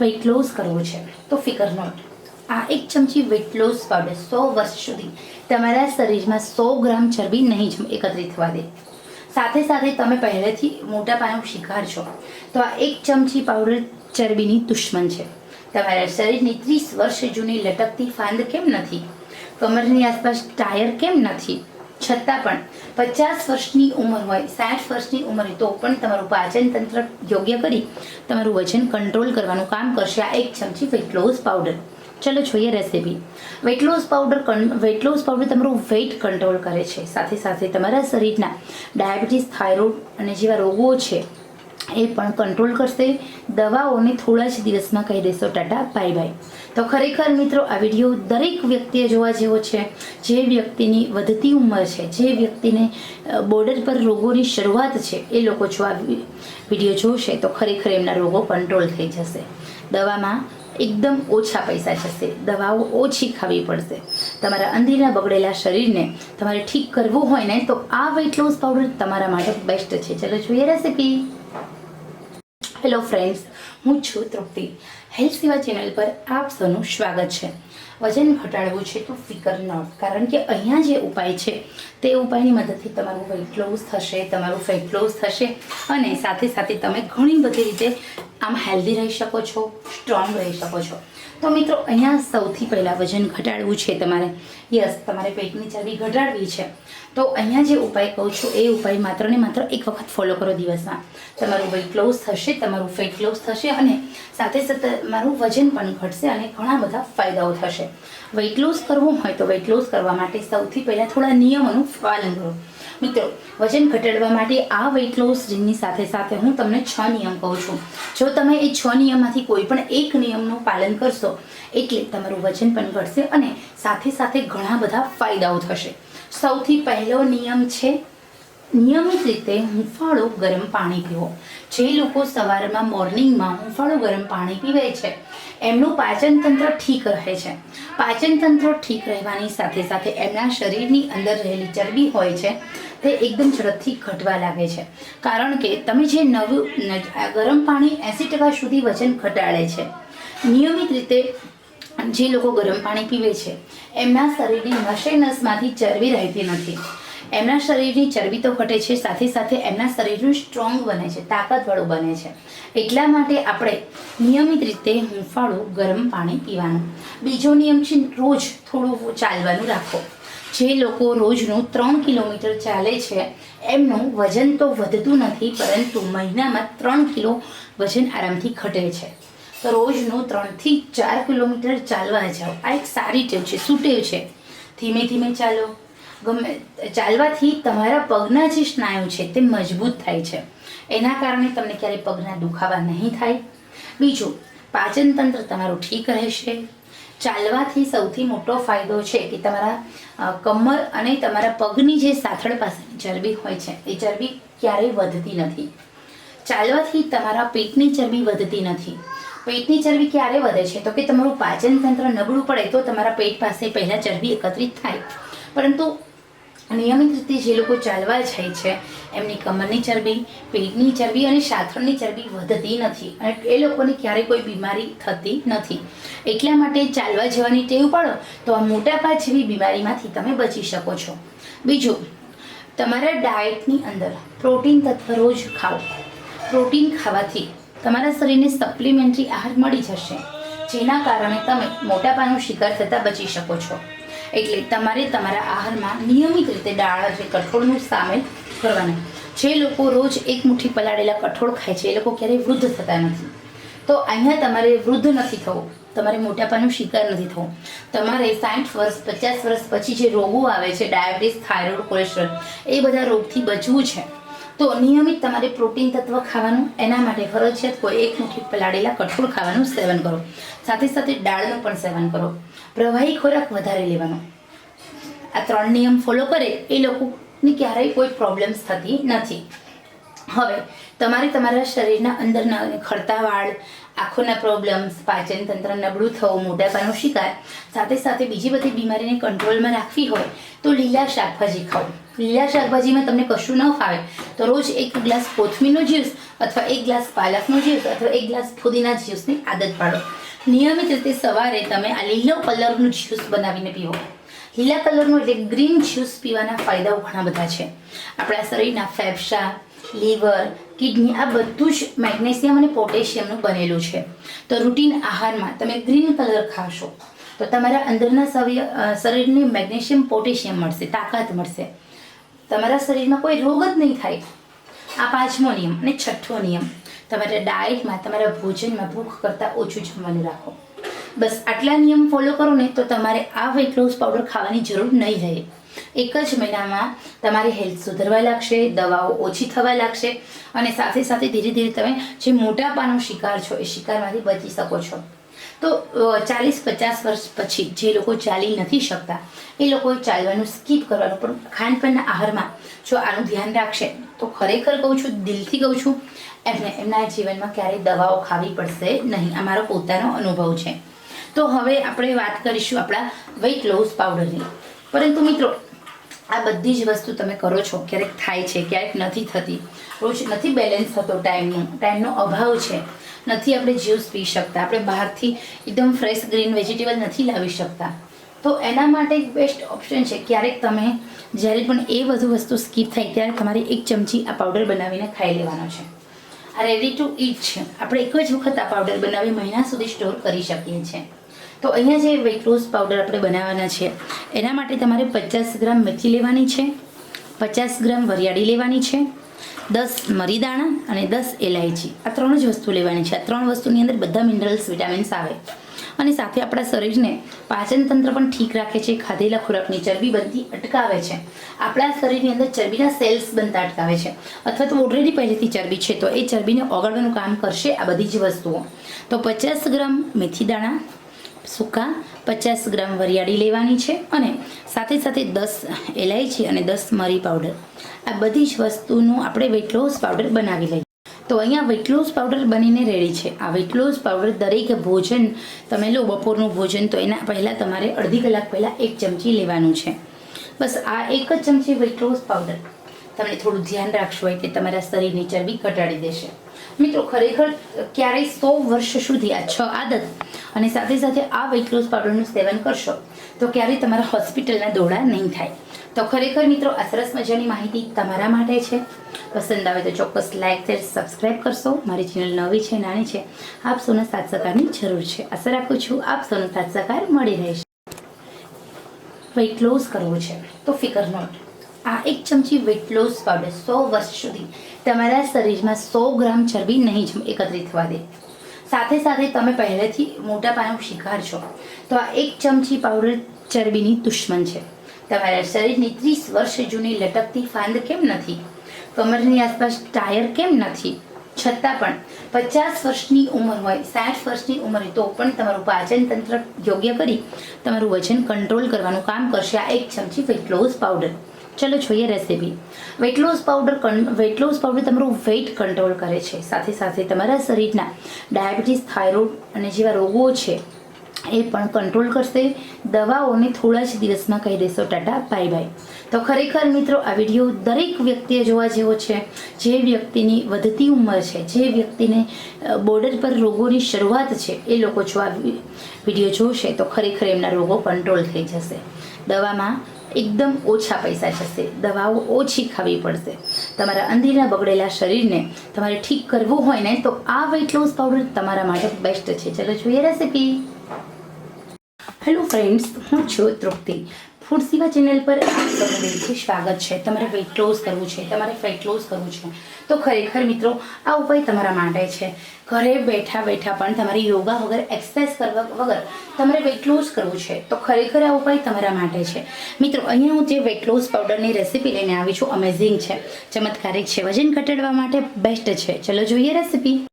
Weight loss કરવો છે. તો ફિકર નોટ. આ એક ચમચી વેઇટ લોસ પાવડર સો વર્ષ સુધી તમારા શરીરમાં સો ગ્રામ ચરબી નહીં એકત્રિત થવા દે. સાથે સાથે તમે પહેલેથી મોટા પાયાનો શિકાર છો તો આ એક ચમચી પાવડર ચરબીની દુશ્મન છે. તમારા શરીરની ત્રીસ વર્ષ જૂની લટકતી ફાંદ કેમ નથી? કમરની આસપાસ ટાયર કેમ નથી? છતાં પણ પચાસ વર્ષની ઉંમર હોય, સાઠ વર્ષની ઉંમર હોય તો પણ તમારું પાચન તંત્ર યોગ્ય કરી તમારું વજન કંટ્રોલ કરવાનું કામ કરશે. આ એક ચમચી વેટ લોસ પાવડર ચલો જોઈએ recipe weight loss powder weight loss powder તમારું વેઇટ કંટ્રોલ કરે છે. સાથે સાથે તમારા શરીરના ડાયાબિટીસ થાઇરોઇડ અને જેવા રોગો છે એ પણ કંટ્રોલ કરશે? દવાઓને થોડા જ દિવસમાં કહી દેશો, ટાટા. બાય બાય તો ખરેખર મિત્રો, આ વીડિયો દરેક વ્યક્તિએ જોવા જેવો છે. જે વ્યક્તિની વધતી ઉંમર છે, જે વ્યક્તિને બોર્ડર પર રોગોની શરૂઆત છે, એ લોકો જો આ વીડિયો જોશે, તો ખરેખર એમના રોગો કંટ્રોલ થઈ જશે. દવામાં એકદમ ઓછા પૈસા જશે. દવાઓ ઓછી ખાવી પડશે. તમારા અંધીના બગડેલા શરીરને તમારે ઠીક કરવું હોય ને, તો આ વેઇટ લોસ પાવડર તમારા માટે બેસ્ટ છે. ચલો જોઈએ રેસીપી હેલો ફ્રેન્ડ્સ હું છું તૃપ્તિ. હેલ્થ સેવા ચેનલ પર આપ સૌનું સ્વાગત છે. વજન ઘટાડવું છે તો ફિકર નોટ કારણ કે અહીંયા જે ઉપાય છે, તે ઉપાયની મદદથી તમારું વેઇટ લોસ થશે, તમારું ફેટ લોસ થશે અને સાથે સાથે તમે ઘણી બધી રીતે આમ હેલ્ધી રહી શકો છો સ્ટ્રોંગ રહી શકો છો. તો મિત્રો, અહીંયા સૌથી પહેલાં વજન ઘટાડવું છે તમારે. યસ તમારે પેટની ચરબી ઘટાડવી છે. તો અહીંયા જે ઉપાય કહું છું, એ ઉપાય માત્ર ને માત્ર એક વખત ફોલો કરો દિવસમાં. તમારું વેઇટ લોસ થશે, તમારું ફેટ લોસ થશે અને સાથે સાથે તમારું વજન પણ ઘટશે અને ઘણા બધા ફાયદાઓ થશે. વેઇટ લોસ કરવું હોય તો વેઇટ લોસ કરવા માટે સૌથી પહેલાં થોડા નિયમોનું પાલન કરો. મિત્રો, વજન ઘટાડવા માટે આ વેઇટ લોસ જીમની સાથે સાથે હું તમને છ નિયમ કહું છું. જો તમે એ છ નિયમમાંથી કોઈ પણ એક નિયમનું પાલન કરશો, એટલે તમારું વજન પણ ઘટશે અને સાથે સાથે ઘણા બધા ફાયદાઓ થશે. સૌથી પહેલો નિયમ છે નિયમિત રીતે હુંફાળો ગરમ પાણી પીવો. જે લોકો સવારમાં મોર્નિંગમાં હુંફાળો ગરમ પાણી પીવે છે, એમનું પાચનતંત્ર ઠીક રહે છે. પાચન તંત્ર ઠીક રહેવાની સાથે સાથે એમના શરીરની અંદર રહેલી ચરબી હોય છે, તે એકદમ ઝડપથી ઘટવા લાગે છે. કારણ કે તમે જે નવું ગરમ પાણી એંસી ટકા સુધી વજન ઘટાડે છે. નિયમિત રીતે જે લોકો ગરમ પાણી પીવે છે, એમના શરીરની નશે નસમાંથી ચરબી રહેતી નથી. એમના શરીરની ચરબી તો ઘટે છે, સાથે સાથે એમના શરીરનું સ્ટ્રોંગ બને છે, તાકાતવાળું બને છે. એટલા માટે આપણે નિયમિત રીતે હૂંફાળું ગરમ પાણી પીવાનું. બીજો નિયમ છે રોજ થોડું ચાલવાનું રાખો. જે લોકો રોજનું ત્રણ કિલોમીટર ચાલે છે, એમનું વજન તો વધતું નથી, પરંતુ મહિનામાં ત્રણ કિલો વજન આરામથી ઘટે છે. તો રોજનું ત્રણથી ચાર કિલોમીટર ચાલવા જાઓ. આ એક સારી ટેવ છે. શું ટેવ છે? ધીમે ધીમે ચાલો. ગમે, ચાલવાથી તમારા પગના જે સ્નાયુ છે તે મજબૂત થાય છે. એના કારણે તમને ક્યારેય પગના દુખાવા નહીં થાય. બીજું, પાચન તંત્ર તમારું ઠીક રહેશે. ચાલવાથી સૌથી મોટો ફાયદો છે કે તમારા કમર અને તમારા પગની જે સાથળ પાસેની ચરબી હોય છે, એ ચરબી ક્યારેય વધતી નથી. ચાલવાથી તમારા પેટની ચરબી વધતી નથી. પેટની ચરબી ક્યારે વધે છે? તો કે તમારું પાચન તંત્ર નબળું પડે તો તમારા પેટ પાસે પહેલાં ચરબી એકત્રિત થાય. પરંતુ નિયમિત રીતે જે લોકો ચાલવા જાય છે, એમની કમરની ચરબી, પેટની ચરબી અને સાથળની ચરબી વધતી નથી અને એ લોકોને ક્યારેય કોઈ બીમારી થતી નથી. એટલા માટે ચાલવા જવાની ટેવ પાડો તો આ મોટાપા જેવી બીમારીમાંથી તમે બચી શકો છો. બીજું, તમારા ડાયટની અંદર પ્રોટીન તત્વ રોજ ખાઓ. પ્રોટીન ખાવાથી તમારા શરીરને સપ્લિમેન્ટરી આહાર મળી જશે, જેના કારણે તમે મોટાપાનો શિકાર થતાં બચી શકો છો. એટલે તમારે તમારા આહારમાં નિયમિત રીતે દાળ જે કઠોળનું સામેલ કરવાનું. જે લોકો રોજ એક મુઠ્ઠી પલાળેલા કઠોળ ખાય છે, એ લોકો ક્યારેય વૃદ્ધ થતા નથી. તો અહીંયા તમારે વૃદ્ધ નથી થવું. તમારે મોટાપાનું શિકાર નથી થવું. તમારે સાઠ વર્ષ, પચાસ વર્ષ પછી જે રોગો આવે છે, ડાયાબિટીસ, થાઇરોઇડ, કોલેસ્ટ્રોલ, એ બધા રોગથી બચવું છે. તો નિયમિત તમારે પ્રોટીન તત્વ ખાવાનું, એના માટે ફરજિયાત કોઈ એક મુઠ્ઠી પલાળેલા કઠોળ ખાવાનું સેવન કરો. સાથે સાથે દાળનું પણ સેવન કરો. પ્રવાહી ખોરાક વધારે લેવાનો. આ ત્રણ નિયમ ફોલો કરે, એ લોકોને ક્યારેય કોઈ પ્રોબ્લેમ્સ થતી નથી. હવે, તમારે તમારા શરીરના અંદરના ખડતા વાળ આંખોના પ્રોબ્લેમ્સ પાચન તંત્ર નબળું થવું, મોટાપાનો શિકાર, સાથે સાથે બીજી બધી બીમારીને કંટ્રોલમાં રાખવી હોય, તો લીલા શાકભાજી ખાઓ. લીલા શાકભાજીમાં તમને કશું ન ફાવે, તો રોજ એક ગ્લાસ કોથમીરનો જ્યુસ અથવા એક ગ્લાસ પાલકનો જ્યુસ અથવા એક ગ્લાસ ફુદીના જ્યુસની આદત પાડો. નિયમિત રીતે સવારે તમે આ લીલો કલરનું જ્યુસ બનાવીને પીવો. લીલા કલરનું એટલે ગ્રીન જ્યુસ પીવાના ફાયદાઓ ઘણા બધા છે. આપણા શરીરના ફેફસા, લીવર, કિડની, આ બધું જ મેગ્નેશિયમ અને પોટેશિયમનું બનેલું છે. તો રૂટીન આહારમાં તમે ગ્રીન કલર ખાશો, તો તમારા અંદરના શરીરને મેગ્નેશિયમ, પોટેશિયમ મળશે, તાકાત મળશે. તમારા શરીરમાં કોઈ રોગ જ નહીં થાય. આ પાંચમો નિયમ અને છઠ્ઠો નિયમ. તમારા ડાયટમાં તમારા ભોજનમાં ભૂખ કરતાં ઓછું જમવાનું રાખો. બસ આટલા નિયમ ફોલો કરો ને તો તમારે આ વેટ લોસ પાવડર ખાવાની જરૂર નહીં રહે. એક જ મહિનામાં તમારી હેલ્થ સુધરવા લાગશે, દવાઓ ઓછી થવા લાગશે અને સાથે સાથે ધીરે ધીરે તમે જે મોટાપાનો શિકાર છો એ શિકારમાંથી બચી શકો છો. તો ચાલીસ પચાસ વર્ષ પછી જે લોકો ચાલી નથી શકતા, એ લોકો ચાલવાનું સ્કીપ કરવાનું, પણ ખાનપાનના આહારમાં જો આનું ધ્યાન રાખશે, તો ખરેખર કહું છું, દિલથી કહું છું, એમને એમના જીવનમાં ક્યારેય દવાઓ ખાવી પડશે નહીં. આ મારો પોતાનો અનુભવ છે. તો હવે આપણે વાત કરીશું આપણા વેઇટ લોસ પાવડરની પરંતુ મિત્રો, આ બધી જ વસ્તુ તમે કરો છો, ક્યારેક થાય છે, ક્યારેક નથી થતી. રોજ નથી બેલેન્સ થતો ટાઈમનો ટાઈમનો અભાવ છે. નથી આપણે જ્યુસ પી શકતા. આપણે બહારથી એકદમ ફ્રેશ ગ્રીન વેજીટેબલ નથી લાવી શકતા. તો એના માટે એક બેસ્ટ ઓપ્શન છે, ક્યારેક તમે જ્યારે પણ એ બધું વસ્તુ સ્કીપ થાય, ત્યારે તમારે એક ચમચી આ પાવડર બનાવીને ખાઈ લેવાનો છે. આ રેડી ટુ ઈટ છે. આપણે એક જ વખત આ પાવડર બનાવી મહિના સુધી સ્ટોર કરી શકીએ છીએ. તો અહીંયા જે વેટ લોસ પાવડર આપણે બનાવવાના છે, એના માટે તમારે પચાસ ગ્રામ મેથી લેવાની છે, પચાસ ગ્રામ વરિયાળી લેવાની છે, દસ મરીદાણા અને દસ એલાયચી આ ત્રણ જ વસ્તુ લેવાની છે. આ ત્રણ વસ્તુની અંદર બધા મિનરલ્સ વિટામિન્સ આવે. અને સાથે આપણા શરીરને પાચન તંત્ર પણ ઠીક રાખે છે, ખાધેલા ખોરાકની ચરબી બનતી અટકાવે છે. આપણા શરીરની અંદર ચરબીના સેલ્સ બનતા અટકાવે છે. અથવા તો ઓલરેડી પહેલેથી ચરબી છે, તો એ ચરબીને ઓગાળવાનું કામ કરશે આ બધી જ વસ્તુઓ. તો પચાસ ગ્રામ મેથી દાણા સૂકા પચાસ ગ્રામ વરિયાળી લેવાની છે અને સાથે સાથે દસ એલાયચી અને દસ મરી પાવડર. આ બધી જ વસ્તુનું આપણે વેટ લોસ પાવડર બનાવી લઈએ. તો અહીંયા વેટ લોસ પાવડર બનીને રેડી છે. આ વેટ લોસ પાવડર દરેક ભોજન, તમે લો બપોરનું ભોજન, તો એના પહેલાં તમારે અડધી કલાક પહેલાં એક ચમચી લેવાનું છે. બસ આ એક જ ચમચી વેટ લોસ પાવડર તમે થોડું ધ્યાન રાખશો કે તમારા શરીરની ચરબી ઘટાડી દેશે. મિત્રો, ખરેખર ક્યારેય સો વર્ષ સુધી આ છ આદત અને સાથે સાથે આ વેટ લોસ પાવડરનું સેવન કરશો, તો ક્યારેય તમારા હોસ્પિટલના દોડા નહીં થાય. તો ખરેખર મિત્રો, આ સરસ મજાની માહિતી તમારા માટે છે. પસંદ આવે તો ચોક્કસ લાઇક શેર સબસ્ક્રાઈબ કરશો. મારી ચેનલ નવી છે, નાની છે, આપ સૌના સાથ સહકારની જરૂર છે. આશા રાખું છું આપ સૌનો સાથ સહકાર મળી રહેશે. વેઇટ લોસ કરવો છે, તો ફિકર નોટ. આ એક ચમચી વેટ લોસ પાવડર સો વર્ષ સુધી તમારા શરીરમાં સો ગ્રામ ચરબી નહીં એકત્રિત થવા દે. સાથે સાથે તમે પહેલેથી મોટાપાનો શિકાર છો તો આ એક ચમચી પાવડર ચરબીની દુશ્મન છે. તમારા શરીરની ત્રીસ વર્ષ જૂની લટકતી ફાંદ કેમ નથી? કમરની આસપાસ ટાયર કેમ નથી? છતાં પણ પચાસ વર્ષની ઉંમર હોય, સાઠ વર્ષની ઉંમર હોય, તો પણ તમારું પાચન તંત્ર યોગ્ય કરી તમારું વજન કંટ્રોલ કરવાનું કામ કરશે. આ એક ચમચી વેટ લોસ પાવડર ચલો જોઈએ recipe weight loss powder weight loss powder તમારું વેઇટ કંટ્રોલ કરે છે. સાથે સાથે તમારા શરીરના ડાયાબિટીસ થાઇરોઇડ અને જેવા રોગો છે, એ પણ કંટ્રોલ કરશે. દવાઓને થોડા જ દિવસમાં કહી દેશો. ટાટા બાય બાય તો ખરેખર મિત્રો, આ વીડિયો દરેક વ્યક્તિએ જોવા જેવો છે. જે વ્યક્તિની વધતી ઉંમર છે, જે વ્યક્તિને બોર્ડર પર રોગોની શરૂઆત છે, એ લોકો જો આ વીડિયો જોશે, તો ખરેખર એમના રોગો કંટ્રોલ થઈ જશે. દવામાં એકદમ ઓછા પૈસા જશે. દવાઓ ઓછી ખાવી પડશે. તમારા અંધેરા બગડેલા શરીરને તમારે ઠીક કરવું હોય ને, તો આ વેઇટ લોસ પાવડર તમારા માટે બેસ્ટ છે. ચલો જોઈએ રેસીપી હેલો ફ્રેન્ડ્સ હું છું તૃપ્તિ. ફૂડ સિવા ચેનલ પર આપ સૌનું દિલથી સ્વાગત છે. તમારે વેઇટ લોસ કરવું છે, તમારે ફેટ લોસ કરવું છે. તો ખરેખર મિત્રો, આ ઉપાય તમારા માટે છે. ઘરે બેઠા બેઠા પણ તમારે યોગા વગર એક્સરસાઇઝ કરવા વગર તમારે વેઇટ લોસ કરવું છે. તો ખરેખર આ ઉપાય તમારા માટે છે. મિત્રો, અહીંયા હું જે વેઇટ લોસ પાવડરની રેસીપી લઈને આવી છું અમેઝિંગ છે. ચમત્કારિક છે. વજન ઘટાડવા માટે બેસ્ટ છે. ચલો જોઈએ રેસીપી.